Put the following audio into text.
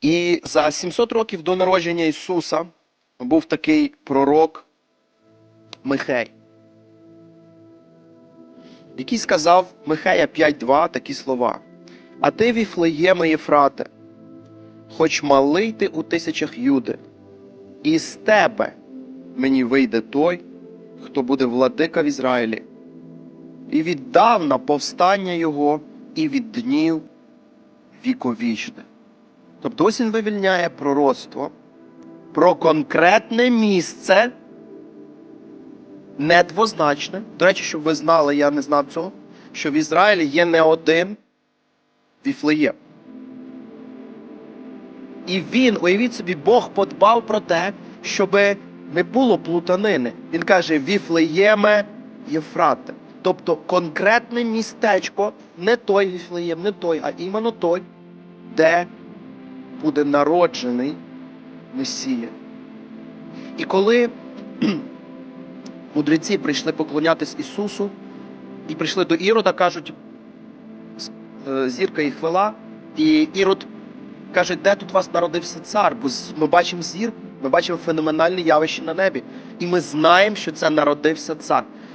І за 700 років до народження Ісуса був такий пророк Михей, який сказав Михея 5.2 такі слова. А ти, Віфлеєме Єфрате, хоч малий ти у тисячах юди, і з тебе мені вийде той, хто буде владика в Ізраїлі, і віддав на повстання його, і від днів віковічне. Тобто він вивільняє пророцтво про конкретне місце, недвозначне. До речі, щоб ви знали, я не знав цього, що в Ізраїлі є не один Віфлеєм. І він, уявіть собі, Бог подбав про те, щоб не було плутанини. Він каже: Віфлеєме Єфрате. Тобто конкретне містечко, не той Віфлеєм, не той, а іменно той, де буде народжений Месія. І коли мудреці прийшли поклонятись Ісусу і прийшли до Ірода, кажуть, е, зірка їх вела, і Ірод каже, де тут у вас народився цар? Бо ми бачимо зір, ми бачимо феноменальне явище на небі. І ми знаємо, що це народився цар.